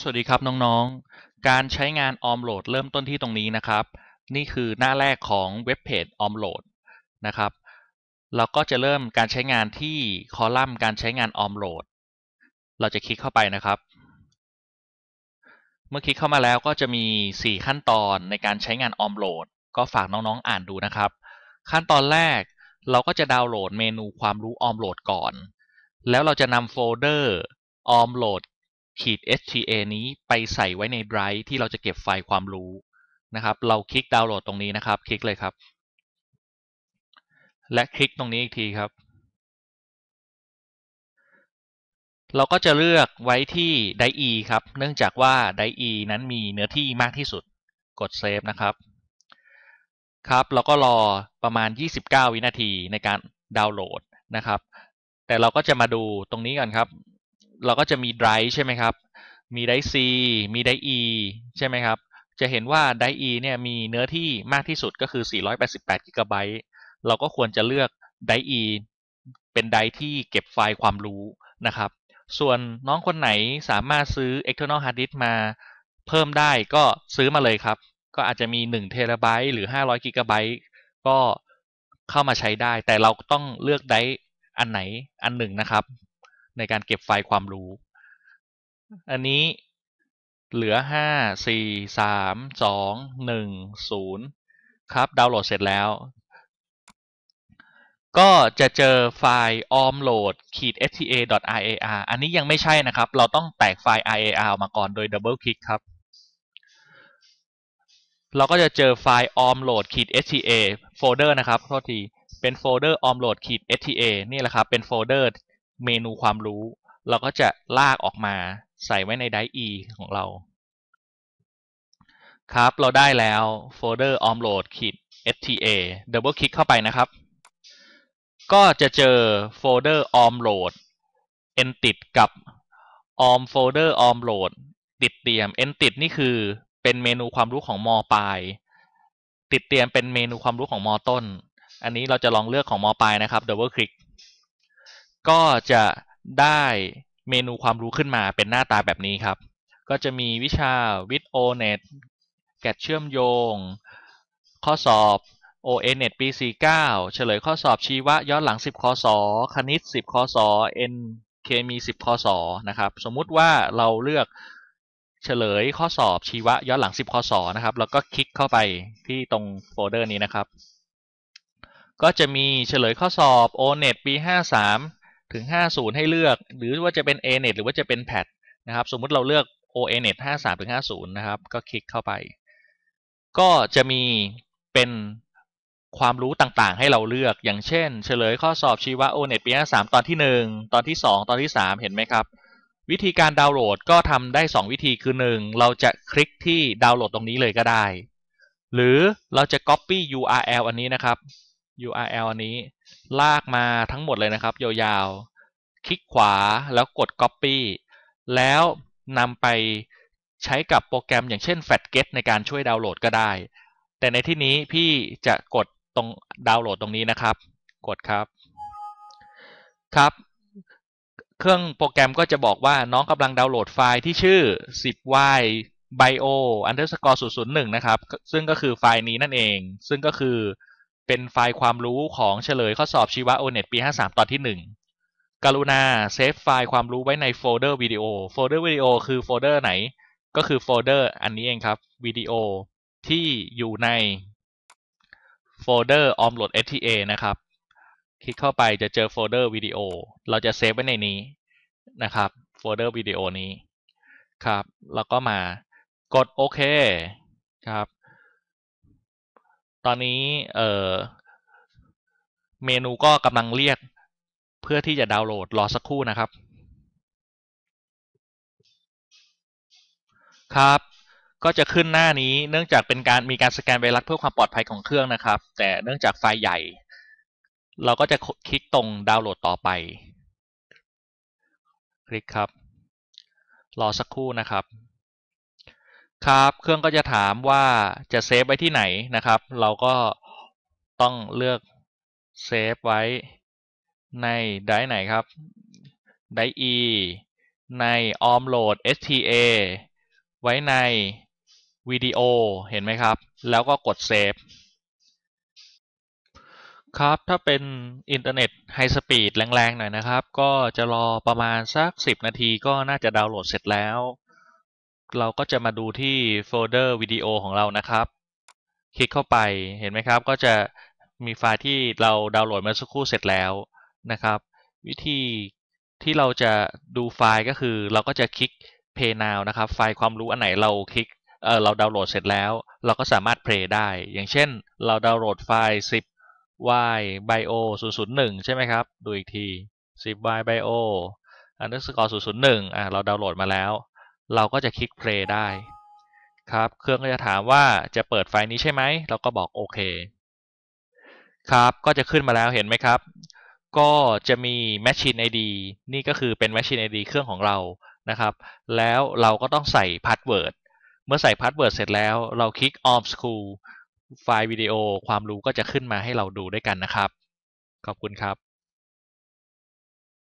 สวัสดีครับน้องๆ การใช้งานออมโหลดเริ่มต้นที่ตรงนี้นะครับ นี่คือหน้าแรกของเว็บเพจออมโหลดนะครับ เราก็จะเริ่มการใช้งานที่คอลัมน์การใช้งานออมโหลด เราจะคลิกเข้าไปนะครับ เมื่อคลิกเข้ามาแล้วก็จะมี 4 ขั้นตอนในการใช้งานออมโหลด ก็ฝากน้องๆ อ่านดูนะครับ ขั้นตอนแรกเราก็จะดาวน์โหลดเมนูความรู้ออมโหลดก่อน แล้วเราจะนำโฟลเดอร์ออมโหลด ขีด HTA นี้ไปใส่ไว้ในไดรฟ์ที่เราจะเก็บไฟล์ความรู้นะครับ เราคลิกดาวน์โหลดตรงนี้นะครับ คลิกเลยครับ และคลิกตรงนี้อีกทีครับ เราก็จะเลือกไว้ที่ไดอีครับ เนื่องจากว่าไดอีนั้นมีเนื้อที่มากที่สุด กดเซฟนะครับ ครับ เราก็รอประมาณ 29 วินาทีในการดาวน์โหลดนะครับ แต่เราก็จะมาดูตรงนี้กันครับ เราก็จะมีไดรฟ์ใช่ไหมครับ มีไดร์ซีมีไดร์อีใช่ไหมครับ จะเห็นว่าไดร์อีเนี่ยมีเนื้อที่มากที่สุดก็คือ 488กิกะไบต์เราก็ควรจะเลือกไดร์อีเป็นไดร์ที่เก็บไฟล์ความรู้นะครับ ส่วนน้องคนไหนสามารถซื้อ external hard disk มาเพิ่มได้ก็ซื้อมาเลยครับ ก็อาจจะมี1เทราไบต์หรือ500กิกะไบต์ก็เข้ามาใช้ได้ แต่เราต้องเลือกไดร์อันไหนอันหนึ่งนะครับ ในการเก็บไฟล์ความรู้ อันนี้เหลือห้าสี่สามสองหนึ่งศูนย์ครับ ดาวน์โหลดเสร็จแล้ว ก็จะเจอไฟล์ omload ขีด sta.rar อันนี้ยังไม่ใช่นะครับ เราต้องแตกไฟล์ rar มาก่อนโดยดับเบิลคลิกครับ เราก็จะเจอไฟล์ omload ขีด sta โฟลเดอร์นะครับ โทษที เป็นโฟลเดอร์ omload ขีด sta นี่แหละครับ เป็นโฟลเดอร์ เมนูความรู้ เราก็จะลากออกมาใส่ไว้ในไดอีของเรา ครับ เราได้แล้วโฟลเดอร์ omload ขีด sta ดับเบิลคลิกเข้าไปนะครับ ก็จะเจอโฟลเดอร์ omload entid กับ om folder omload ติดเตรียม entid นี่คือเป็นเมนูความรู้ของมปลาย ติดเตรียมเป็นเมนูความรู้ของมต้น อันนี้เราจะลองเลือกของมปลายนะครับดับเบิลคลิ ก็จะได้เมนูความรู้ขึ้นมาเป็นหน้าตาแบบนี้ครับ ก็จะมีวิชาวิดโอเน็ตแกดเชื่อมโยง ข้อสอบ OANet ปี 49 เฉลยข้อสอบชีวะย้อนหลัง 10คศคณิต 10คศ N เคมี 10คศนะครับ สมมุติว่าเราเลือกเฉลยข้อสอบชีวะย้อนหลัง 10คศนะครับ แล้วก็คลิกเข้าไปที่ตรงโฟลเดอร์นี้นะครับ ก็จะมีเฉลยข้อสอบ ONET ปี 53 ถึง 50 ให้เลือก หรือว่าจะเป็น ANET หรือว่าจะเป็น PAT นะครับ สมมุติเราเลือก OANET 53ถึง50 นะครับ ก็คลิกเข้าไป ก็จะมีเป็นความรู้ต่างๆ ให้เราเลือก อย่างเช่น เฉลยข้อสอบชีวะ ONET ปี 53 ตอนที่ 1 ตอนที่ 2 ตอนที่ 3 เห็นไหมครับ วิธีการดาวน์โหลดก็ทำได้ 2 วิธีคือ 1 เราจะคลิกที่ดาวน์โหลดตรงนี้เลยก็ได้ หรือเราจะ copy URL อันนี้นะครับ URL อันนี้ ลากมาทั้งหมดเลยนะครับ ยาวๆ คลิกขวาแล้วกด Copy แล้วนำไปใช้กับโปรแกรมอย่างเช่น FATGET ในการช่วยดาวน์โหลดก็ได้ แต่ในที่นี้พี่จะกดตรงดาวน์โหลดตรงนี้นะครับ กดครับ ครับ เครื่องโปรแกรมก็จะบอกว่าน้องกำลังดาวน์โหลดไฟล์ที่ชื่อ 10y bio underscore 001 นะครับ ซึ่งก็คือไฟล์นี้นั่นเอง ซึ่งก็คือ เป็นไฟล์ความรู้ของเฉลยข้อสอบชีวะโอเน็ตปี 53 ตอนที่ 1 กรุณาเซฟไฟล์ความรู้ไว้ในโฟลเดอร์วิดีโอ โฟลเดอร์วิดีโอคือโฟลเดอร์ไหน ก็คือโฟลเดอร์อันนี้เองครับวิดีโอที่อยู่ในโฟลเดอร์ omload sta นะครับ คลิกเข้าไปจะเจอโฟลเดอร์วิดีโอ เราจะเซฟไว้ในนี้นะครับ โฟลเดอร์วิดีโอนี้ครับ แล้วก็มากดโอเคครับ ตอนนี้เอ่อเมนูก็กำลังเรียกเพื่อที่จะดาวน์โหลดรอสักครู่นะครับ ครับ ก็จะขึ้นหน้านี้เนื่องจากเป็นการมีการสแกนไวรัสเพื่อความปลอดภัยของเครื่องนะครับ แต่เนื่องจากไฟล์ใหญ่ เราก็จะคลิกตรงดาวน์โหลดต่อไป คลิกครับ รอสักครู่นะครับ ครับเครื่องก็จะถามว่าจะเซฟไว้ที่ไหนนะครับ เราก็ต้องเลือกเซฟไว้ในไดร์ไหนครับไดร์ E ใน om load sta ไว้ในวิดีโอเห็นไหมครับ แล้วก็กดเซฟครับ ถ้าเป็นอินเทอร์เน็ตไฮสปีดแรงๆหน่อยนะครับ ก็จะรอประมาณสัก 10 นาทีก็น่าจะดาวน์โหลดเสร็จแล้ว เราก็จะมาดูที่โฟลเดอร์วิดีโอของเรานะครับ คลิกเข้าไปเห็นไหมครับ ก็จะมีไฟล์ที่เราดาวน์โหลดมาสักครู่เสร็จแล้วนะครับ วิธีที่เราจะดูไฟล์ก็คือ เราก็จะคลิก Play Now นะครับ ไฟล์ความรู้อันไหนเราคลิกเออเราดาวน์โหลดเสร็จแล้ว เราก็สามารถ play ได้ อย่างเช่น เราดาวน์โหลดไฟล์ 10 y bio 001 ใช่ไหมครับ ดูอีกที 10 y bio underscore 001อะเราดาวน์โหลดมาแล้ว เราก็จะคลิก play ได้ครับ เครื่องก็จะถามว่าจะเปิดไฟล์นี้ใช่ไหม เราก็บอกโอเค ครับ ก็จะขึ้นมาแล้วเห็นไหมครับ ก็จะมี Machine ID นี่ก็คือเป็น Machine ID เครื่องของเรา นะครับ แล้วเราก็ต้องใส่พาสเวิร์ด เมื่อใส่พาสเวิร์ดเสร็จแล้ว เราคลิก Om School ไฟล์วิดีโอ ความรู้ก็จะขึ้นมาให้เราดูด้วยกันนะครับ ขอบคุณครับ